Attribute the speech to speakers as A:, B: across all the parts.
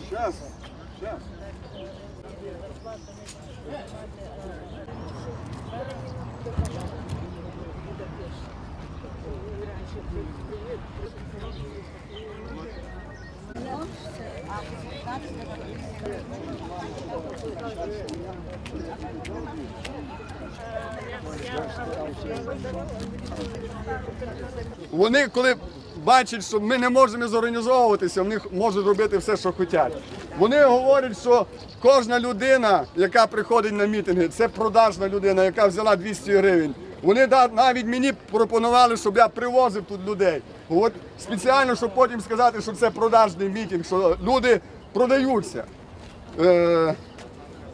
A: Сейчас, сейчас. Вони, коли бачать, що ми не можемо зорганізовуватися, вони можуть робити все, що хочуть. Вони говорять, що кожна людина, яка приходить на мітинги, це продажна людина, яка взяла 200 гривень. Вони навіть мені пропонували, щоб я привозив тут людей. От спеціально, щоб потім сказати, що це продажний мітинг, що люди продаються.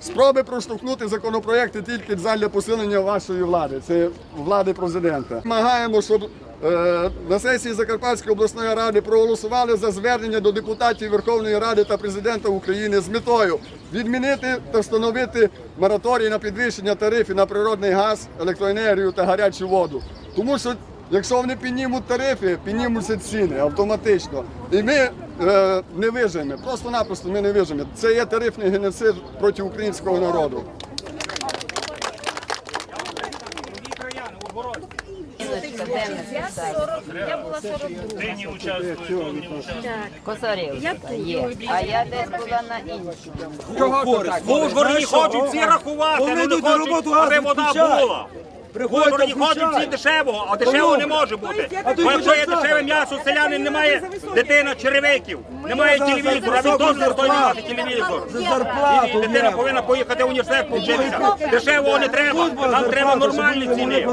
A: Спроби проштовхнути законопроекти тільки для посилення вашої влади, це влади президента. Вимагаємо, щоб е, на сесії Закарпатської обласної ради проголосували за звернення до депутатів Верховної Ради та президента України з метою відмінити та встановити мораторій на підвищення тарифів на природний газ, електроенергію та гарячу воду. Тому що Якщо вони піднімуть тарифи, піднімуться ціни автоматично. І ми не виживемо. Просто-напросто ми не виживемо. Це є тарифний геноцид проти українського народу.
B: Я була 42.
C: Ти не участвуєш, он не участвує.
B: Косарівська
D: є. А я десь була на іншій.
C: Бо ж вони хочуть всі рахувати,
E: Вони
C: вони хочуть, аби вода була.
E: Приходьте,
C: Вони хочуть всі дешевого, а дешевого не може бути. Бо якщо є дешеве м'ясо, селянин не має дитина черевиків, немає телевізора,
E: він
C: він той не мати телевізор.
E: За зарплату.
C: Дитина
E: ні.
C: повинна поїхати в університет повчитися. Дешевого не треба, нам треба нормальні ціни.